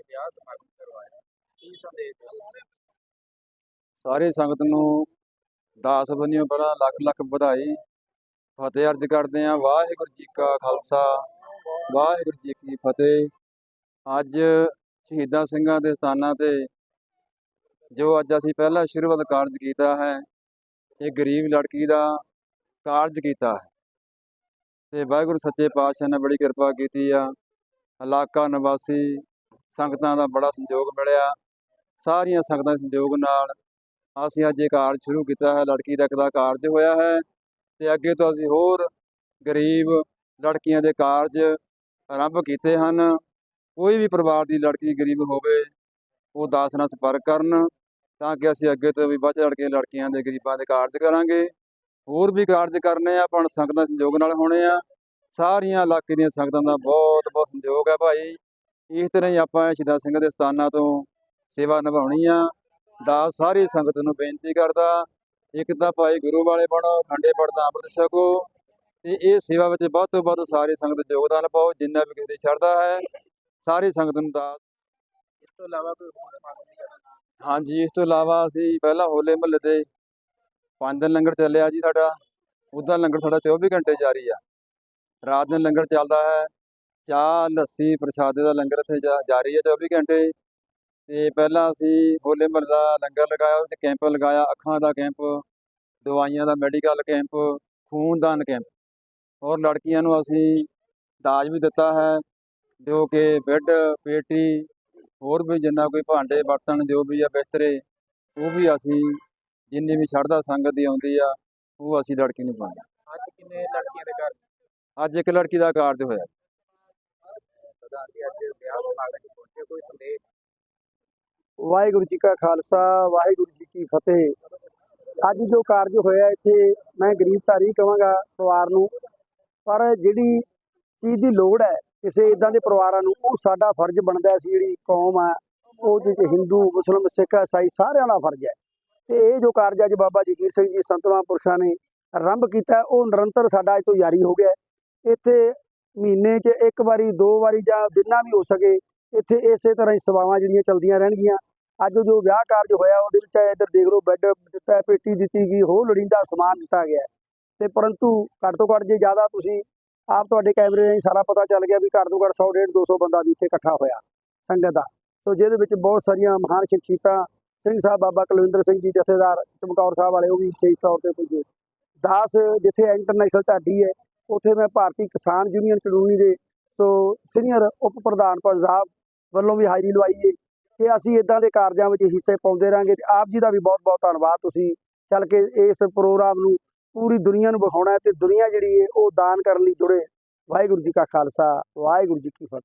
ਅੱਜ ਵਿਆਹ ਸਮਾਗਮ ਕਰਵਾਇਆ। ਕੀ ਸੰਦੇਸ਼ ਦਿਓਗੇ? ਸਾਰੇ ਸੰਗਤ ਨੂੰ ਦਾਸ ਬੰਨਿਓ ਪਹਿਲਾਂ ਲੱਖ ਲੱਖ ਵਧਾਈ। ਫਤਿਹ ਅਰਜ ਕਰਦੇ ਹਾਂ, ਵਾਹਿਗੁਰੂ ਜੀ ਕਾ ਖਾਲਸਾ, ਵਾਹਿਗੁਰੂ ਜੀ ਕੀ ਫਤਿਹ। ਅੱਜ ਸ਼ਹੀਦਾਂ ਸਿੰਘਾਂ ਦੇ ਸਥਾਨਾਂ ਤੇ ਜੋ ਅੱਜ ਅਸੀਂ ਪਹਿਲਾ ਸ਼ੁਰੂਆਤ ਕਾਰਜ ਕੀਤਾ ਹੈ, ਇਹ ਗਰੀਬ ਲੜਕੀ ਦਾ ਕਾਰਜ ਕੀਤਾ ਹੈ। ਤੇ ਵਾਹਿਗੁਰੂ ਸੱਚੇ ਪਾਤਸ਼ਾਹ ਨੇ ਬੜੀ ਕਿਰਪਾ ਕੀਤੀ ਆ। ਇਲਾਕਾ ਨਿਵਾਸੀ ਸੰਗਤਾਂ ਦਾ ਬੜਾ ਸੰਯੋਗ ਮਿਲਿਆ। ਸਾਰੀਆਂ ਸੰਗਤਾਂ ਦੇ ਸੰਯੋਗ ਨਾਲ ਅਸੀਂ ਅੱਜ ਇਹ ਕਾਰਜ ਸ਼ੁਰੂ ਕੀਤਾ ਹੈ। ਲੜਕੀ ਤੱਕ ਦਾ ਕਾਰਜ ਹੋਇਆ ਹੈ ਤੇ ਅੱਗੇ ਤੋਂ ਅਸੀਂ ਹੋਰ ਗਰੀਬ ਲੜਕੀਆਂ ਦੇ ਕਾਰਜ ਆਰੰਭ ਕੀਤੇ ਹਨ। ਕੋਈ ਵੀ ਪਰਿਵਾਰ ਦੀ ਲੜਕੀ ਗਰੀਬ ਹੋਵੇ, ਉਹ ਦਾਸ ਨਾਲ ਸੰਪਰਕ ਕਰਨ ਤਾਂ ਕਿ ਅਸੀਂ ਅੱਗੇ ਤੋਂ ਵੀ ਵੱਧ ਚੜ੍ਹ ਕੇ ਲੜਕੀਆਂ ਦੇ ਗਰੀਬਾਂ ਦੇ ਕਾਰਜ ਕਰਾਂਗੇ। ਹੋਰ ਵੀ ਕਾਰਜ ਕਰਨੇ ਆ ਪਰ ਸੰਗਤਾਂ ਦੇ ਸੰਯੋਗ ਨਾਲ ਹੋਣੇ ਆ। ਸਾਰੀਆਂ ਇਲਾਕੇ ਦੀਆਂ ਸੰਗਤਾਂ ਦਾ ਬਹੁਤ ਬਹੁਤ ਸੰਯੋਗ ਹੈ ਭਾਈ। ਇਸ ਤਰ੍ਹਾਂ ਹੀ ਆਪਾਂ ਸ਼ਹੀਦਾਂ ਸਿੰਘ ਦੇ ਸਥਾਨਾਂ ਤੋਂ ਸੇਵਾ ਨਿਭਾਉਣੀ ਆ। ਦਾਸ ਸਾਰੀ ਸੰਗਤ ਨੂੰ ਬੇਨਤੀ ਕਰਦਾ ਇੱਕ ਤਾਂ ਭਾਈ ਗੁਰੂ ਵਾਲੇ ਬਣੋ ਖੰਡੇ ਪੜਦਾ ਅੰਮ੍ਰਿਤ ਛਕੋ ਤੇ ਇਹ ਸੇਵਾ ਵਿੱਚ ਵੱਧ ਤੋਂ ਵੱਧ ਸਾਰੇ ਸੰਗਤ ਯੋਗਦਾਨ ਪਾਓ ਜਿੰਨਾ ਵੀ ਕਿਸੇ ਦੀ ਸ਼ਰਧਾ ਹੈ ਸਾਰੀ ਸੰਗਤ ਨੂੰ ਦਾਸ ਇਸ ਤੋਂ ਇਲਾਵਾ ਕੋਈ ਹੋਰ ਸਮਾਗਮ ਨਹੀਂ ਹਾਂਜੀ ਇਸ ਤੋਂ ਇਲਾਵਾ ਅਸੀਂ ਪਹਿਲਾਂ ਹੋਲੇ ਮਹੱਲੇ ਤੇ ਪੰਜ ਦਿਨ ਲੰਗਰ ਚੱਲਿਆ ਜੀ ਸਾਡਾ ਉਹਦਾ ਲੰਗਰ ਸਾਡਾ 24 ਘੰਟੇ ਜਾਰੀ ਆ। ਰਾਤ ਨੂੰ ਲੰਗਰ ਚੱਲਦਾ ਹੈ ਚਾਹ ਲੱਸੀ ਪ੍ਰਸ਼ਾਦੇ ਦਾ ਲੰਗਰ ਇੱਥੇ ਜਾਰੀ ਹੈ 24 ਘੰਟੇ। ਤੇ ਪਹਿਲਾਂ ਅਸੀਂ ਹੋਲੇ ਮਹੱਲੇ ਦਾ ਲੰਗਰ ਲਗਾਇਆ ਉਹ 'ਚ ਕੈਂਪ ਲਗਾਇਆ ਅੱਖਾਂ ਦਾ ਕੈਂਪ ਦਵਾਈਆਂ ਦਾ ਮੈਡੀਕਲ ਕੈਂਪ ਖੂਨਦਾਨ ਕੈਂਪ। ਔਰ ਲੜਕੀਆਂ ਨੂੰ ਅਸੀਂ ਦਾਜ ਵੀ ਦਿੱਤਾ ਹੈ ਜੋ ਕਿ ਬੈੱਡ ਪੇਟੀ ਹੋਰ ਵੀ ਜਿੰਨਾ ਕੋਈ ਭਾਂਡੇ ਬਰਤਨ ਜੋ ਵੀ ਆ ਬਿਸਤਰੇ ਉਹ ਵੀ ਅਸੀਂ ਜਿੰਨੀ ਵੀ ਸ਼ਰਧਾ ਸੰਗਤ ਦੀ ਆਉਂਦੀ ਆ ਉਹ ਅਸੀਂ ਲੜਕੀ ਨੂੰ ਪਾਉਂਦੇ ਅੱਜ ਕਿੰਨੇ ਲੜਕੀਆਂ ਦੇ ਘਰ। ਅੱਜ ਇੱਕ ਲੜਕੀ ਦਾ ਕਾਰਜ ਹੋਇਆ। ਪ੍ਰਧਾਨ ਜੀ, ਅੱਜ ਵਿਆਹ ਸਮਾਗਮ 'ਚ ਪਹੁੰਚੇ ਕੋਈ ਸੰਦੇਸ਼ ਵਾਹਿਗੁਰੂ ਜੀ ਕਾ ਖਾਲਸਾ, ਵਾਹਿਗੁਰੂ ਜੀ ਕੀ ਫਤਿਹ। ਅੱਜ ਜੋ ਕਾਰਜ ਹੋਇਆ ਇੱਥੇ, ਮੈਂ ਗਰੀਬ ਧਾਰੀ ਕਹਾਂਗਾ ਪਰਿਵਾਰ ਨੂੰ, ਪਰ ਜਿਹੜੀ ਚੀਜ਼ ਦੀ ਲੋੜ ਹੈ ਕਿਸੇ ਇਦਾਂ ਦੇ ਪਰਿਵਾਰਾਂ ਨੂੰ, ਉਹ ਸਾਡਾ ਫਰਜ਼ ਬਣਦਾ ਸੀ ਜਿਹੜੀ ਕੌਮ ਆ, ਉਹ ਜਿਹਦੇ ਹਿੰਦੂ, ਮੁਸਲਮ, ਸਿੱਖ ਈਸਾਈ ਸਾਰਿਆਂ ਦਾ ਫਰਜ਼ ਹੈ। ਤੇ ਇਹ ਜੋ ਕਾਰਜ ਅੱਜ ਬਾਬਾ ਜਗੀਰ ਸਿੰਘ ਜੀ ਸੰਤ ਪੁਰਸ਼ਾਂ ਨੇ ਆਰੰਭ ਕੀਤਾ, ਉਹ ਨਿਰੰਤਰ ਸਾਡਾ ਅੱਜ ਤੋਂ ਜਾਰੀ ਹੋ ਗਿਆ। ਇੱਥੇ ਮਹੀਨੇ 'ਚ ਇੱਕ ਵਾਰੀ, ਦੋ ਵਾਰੀ ਜਾਂ ਜਿੰਨਾ ਵੀ ਹੋ ਸਕੇ, ਇੱਥੇ ਇਸੇ ਤਰ੍ਹਾਂ ਹੀ ਸੇਵਾਵਾਂ ਜਿਹੜੀਆਂ ਚੱਲਦੀਆਂ ਰਹਿਣਗੀਆਂ। ਅੱਜ ਜੋ ਵਿਆਹ ਕਾਰਜ ਹੋਇਆ, ਉਹਦੇ ਵਿੱਚ ਇੱਧਰ ਦੇਖ ਲਓ, ਬੈੱਡ ਦਿੱਤਾ, ਪੇਟੀ ਦਿੱਤੀ ਗਈ, ਹੋਰ ਲੋੜੀਂਦਾ ਸਮਾਨ ਦਿੱਤਾ ਗਿਆ। ਤੇ ਪਰੰਤੂ ਘੱਟ ਤੋਂ ਘੱਟ ਜੇ ਜ਼ਿਆਦਾ ਤੁਸੀਂ ਆਪ ਤੁਹਾਡੇ ਕੈਮਰੇ ਰਾਹੀਂ ਸਾਰਾ ਪਤਾ ਚੱਲ ਗਿਆ ਵੀ ਘੱਟ ਤੋਂ ਘੱਟ 100 150 200 ਬੰਦਾ ਵੀ ਇੱਥੇ ਇਕੱਠਾ ਹੋਇਆ ਸੰਗਤ ਦਾ। ਸੋ ਜਿਹਦੇ ਵਿੱਚ ਬਹੁਤ ਸਾਰੀਆਂ ਮਹਾਨ ਸ਼ਖਸੀਅਤਾਂ, ਸਿੰਘ ਸਾਹਿਬ ਬਾਬਾ ਕੁਲਵਿੰਦਰ ਸਿੰਘ ਜੀ, ਜਥੇਦਾਰ ਚਮਕੌਰ ਸਾਹਿਬ ਵਾਲੇ, ਉਹ ਵੀ ਵਿਸ਼ੇਸ਼ ਤੌਰ ਤੇ ਪੁੱਜੇ। ਦਾਸ ਜਿੱਥੇ ਇੰਟਰਨੈਸ਼ਨਲ ਢਾਡੀ ਹੈ ਉੱਥੇ ਮੈਂ ਭਾਰਤੀ ਕਿਸਾਨ ਯੂਨੀਅਨ ਚੜੂਣੀ ਦੇ, ਸੋ ਸੀਨੀਅਰ ਉਪ ਪ੍ਰਧਾਨ ਪੰਜਾਬ ਵੱਲੋਂ ਵੀ ਹਾਜ਼ਰੀ ਲਵਾਈ ਹੈ ਕਿ ਅਸੀਂ ਇਦਾਂ ਦੇ ਕਾਰਜਾਂ ਵਿੱਚ ਹਿੱਸੇ ਪਾਉਂਦੇ ਰਾਂਗੇ ਤੇ ਆਪ ਜੀ ਦਾ ਵੀ ਬਹੁਤ ਬਹੁਤ ਧੰਨਵਾਦ ਤੁਸੀਂ ਚੱਲ ਕੇ ਇਸ ਪ੍ਰੋਗਰਾਮ ਨੂੰ ਪੂਰੀ ਦੁਨੀਆ ਨੂੰ ਵਿਖਾਉਣਾ ਹੈ ਤੇ ਦੁਨੀਆ ਜਿਹੜੀ ਹੈ ਉਹ ਦਾਨ ਕਰਨ ਲਈ ਜੁੜੇ। ਵਾਹਿਗੁਰੂ ਜੀ ਕਾ ਖਾਲਸਾ, ਵਾਹਿਗੁਰੂ ਜੀ ਕੀ ਫਤਿਹ।